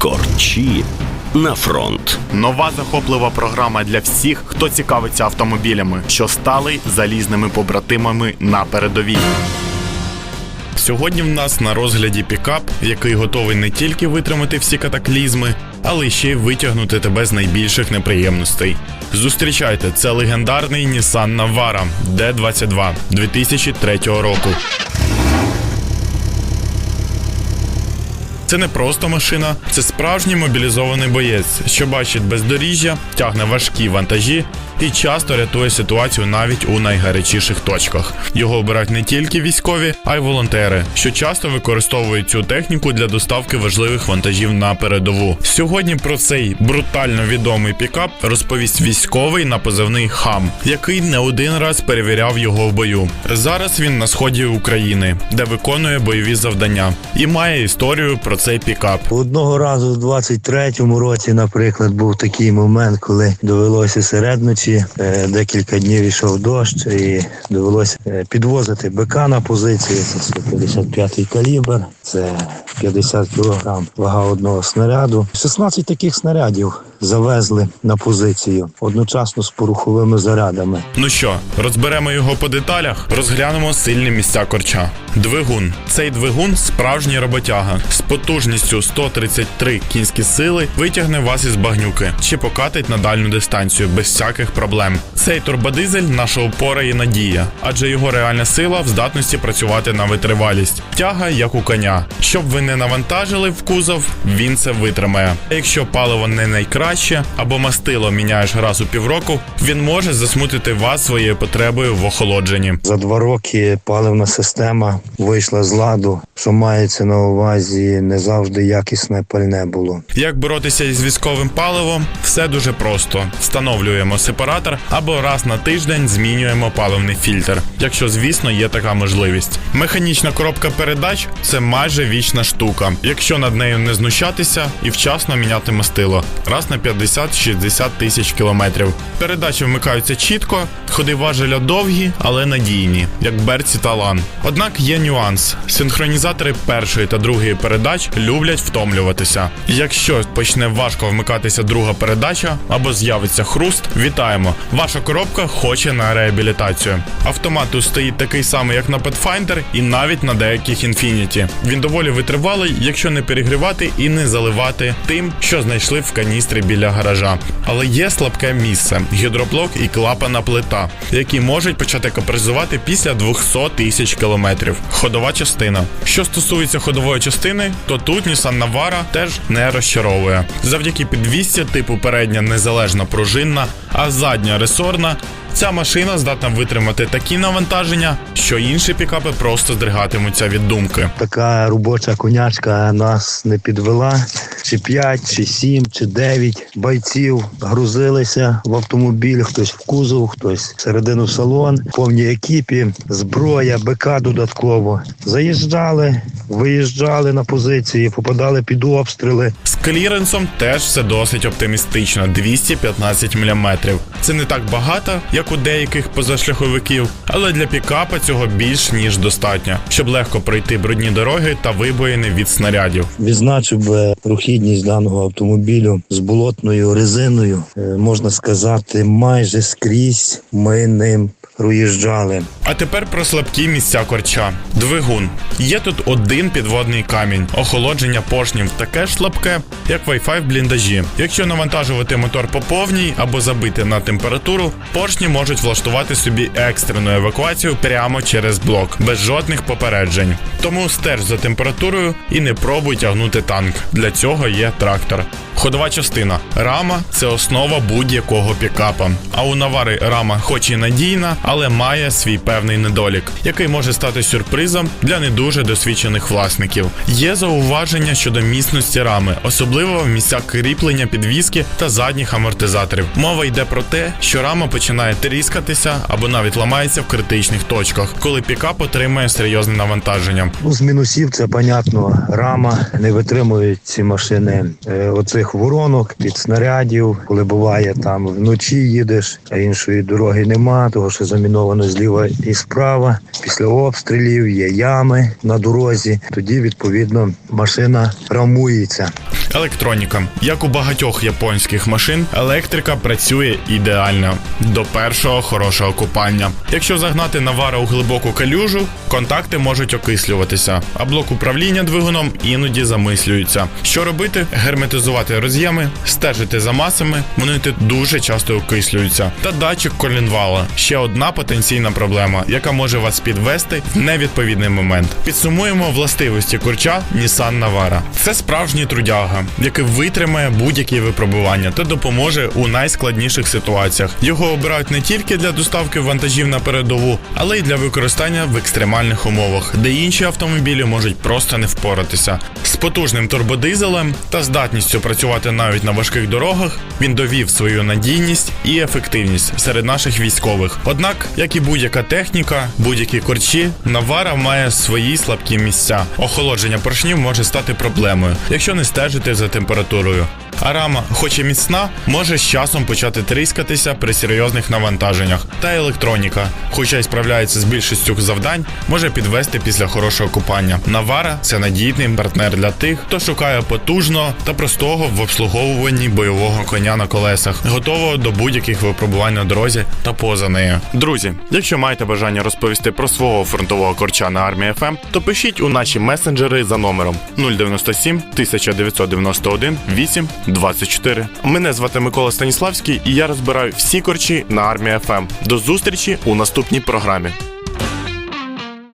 Корчі на фронт. Нова захоплива програма для всіх, хто цікавиться автомобілями, що стали залізними побратимами на передовій. Сьогодні в нас на розгляді пікап, який готовий не тільки витримати всі катаклізми, але ще й витягнути тебе з найбільших неприємностей. Зустрічайте, це легендарний Nissan Navara D22 2003 року. Це не просто машина, це справжній мобілізований боєць, що бачить бездоріжжя, тягне важкі вантажі і часто рятує ситуацію навіть у найгарячіших точках. Його обирають не тільки військові, а й волонтери, що часто використовують цю техніку для доставки важливих вантажів на передову. Сьогодні про цей брутально відомий пікап розповість військовий на позивний хам, який не один раз перевіряв його в бою. Зараз він на сході України, де виконує бойові завдання, і має історію про цей пікап. Одного разу в 23-му році, наприклад, був такий момент, коли довелося серед ночі, е, декілька днів йшов дощ, і довелося е, підвозити БК на позиції. Це 155-й калібр, це 50 кг вага одного снаряду. 16 таких снарядів завезли на позицію одночасно з поруховими зарядами. Ну що, розберемо його по деталях, розглянемо сильні місця корча. Двигун. Цей двигун справжній роботяга з потужністю 133 кінські сили витягне вас із багнюки чи покатить на дальню дистанцію без всяких проблем. Цей турбодизель наша опора і надія, адже його реальна сила в здатності працювати на витривалість. Тяга як у коня. Щоб ви не навантажили в кузов, він це витримає. Якщо паливо не найкраще або мастило міняєш раз у півроку, він може засмутити вас своєю потребою в охолодженні. За два роки паливна система вийшла з ладу, що мається на увазі не завжди якісне пальне було. Як боротися із військовим паливом? Все дуже просто: встановлюємо сепаратор або раз на тиждень змінюємо паливний фільтр, якщо звісно є така можливість. Механічна коробка передач це майже вічна штука, якщо над нею не знущатися і вчасно міняти мастило раз на 50-60 тисяч кілометрів. Передачі вмикаються чітко, ходи важеля довгі, але надійні, як берці талан. Однак є нюанс: синхронізатори першої та другої передач люблять втомлюватися. Якщо почне важко вмикатися друга передача або з'явиться хруст, вітаємо! Ваша коробка хоче на реабілітацію. Автомат тут стоїть такий самий, як на Pathfinder, і навіть на деяких Infiniti. Він доволі витривалий, якщо не перегрівати і не заливати тим, що знайшли в каністрі біля гаража. Але є слабке місце гідроблок і клапана плита, які можуть почати капризувати після 200 тисяч кілометрів. Ходова частина. Що стосується ходової частини, то тут Nissan Navara теж не розчаровує. Завдяки підвісці типу передня незалежна пружинна, а задня ресорна. Ця машина здатна витримати такі навантаження, що інші пікапи просто здригатимуться від думки. Така робоча конячка нас не підвела. Чи 5, чи 7, чи 9 бойців грузилися в автомобіль, хтось в кузов, хтось всередину в салон, повній екіпі, зброя, БК додатково. Заїжджали, виїжджали на позиції, попадали під обстріли. З кліренсом теж все досить оптимістично 215 мм. Це не так багато, як у деяких позашляховиків, але для пікапа цього більш ніж достатньо, щоб легко пройти брудні дороги та вибоїни від снарядів. Відзначив би прохідність даного автомобілю з болотною резиною. Е, Можна сказати, майже скрізь ми ним проїжджали. А тепер про слабкі місця корча. Двигун. Є тут один підводний камінь. Охолодження поршнів таке ж слабке, як Wi-Fi в бліндажі. Якщо навантажувати мотор по повній або забити на температуру, поршні можуть влаштувати собі екстрену евакуацію прямо через блок, без жодних попереджень. Тому стеж за температурою і не пробуй тягнути танк. Для цього є трактор. Ходова частина. Рама це основа будь-якого пікапа. А у навари рама, хоч і надійна, але має свій певний недолік, який може стати сюрпризом для не дуже досвідчених власників. Є зауваження щодо міцності рами, особливо в місцях кріплення підвіски та задніх амортизаторів. Мова йде про те, що рама починає тріскатися або навіть ламається в критичних точках, коли пікап отримує серйозне навантаження. Ну, з мінусів це понятно. Рама не витримують ці машини е, оцих воронок від снарядів, коли буває там вночі їдеш, а іншої дороги нема, того що заміновано зліва і справа. Після обстрілів є ями на дорозі. Тоді відповідно машина рамується. Електроніка. Як у багатьох японських машин, електрика працює ідеально до першого хорошого купання. Якщо загнати навара у глибоку калюжу, контакти можуть окислюватися, а блок управління двигуном іноді замислюється. Що робити? Герметизувати роз'єми, стежити за масами, вони дуже часто окислюються. Та датчик колінвала ще одна потенційна проблема, яка може вас підвести в невідповідний момент. Підсумуємо властивості курча Nissan Navara. Це справжній трудяга, який витримає будь-які випробування та допоможе у найскладніших ситуаціях. Його обирають не тільки для доставки вантажів на передову, але й для використання в екстремальних умовах, де інші автомобілі можуть просто не впоратися. З потужним турбодизелем та здатністю працювати навіть на важких дорогах він довів свою надійність і ефективність серед наших військових. Однак, як і будь-яка техніка, будь-які корчі, Навара має свої слабкі місця. Охолодження поршнів може стати проблемою, якщо не стежити за температурою. А рама, хоч і міцна, може з часом почати тріскатися при серйозних навантаженнях. Та електроніка, хоча й справляється з більшістю завдань, може підвести після хорошого купання. Навара це надійний партнер для тих, хто шукає потужного та простого в обслуговуванні бойового коня на колесах, готового до будь-яких випробувань на дорозі та поза нею. Друзі, якщо маєте бажання розповісти про свого фронтового корча на армії ФМ, то пишіть у наші месенджери за номером 097 1991 8 24. Мене звати Микола Станіславський, і я розбираю всі корчі на армія ФМ. До зустрічі у наступній програмі.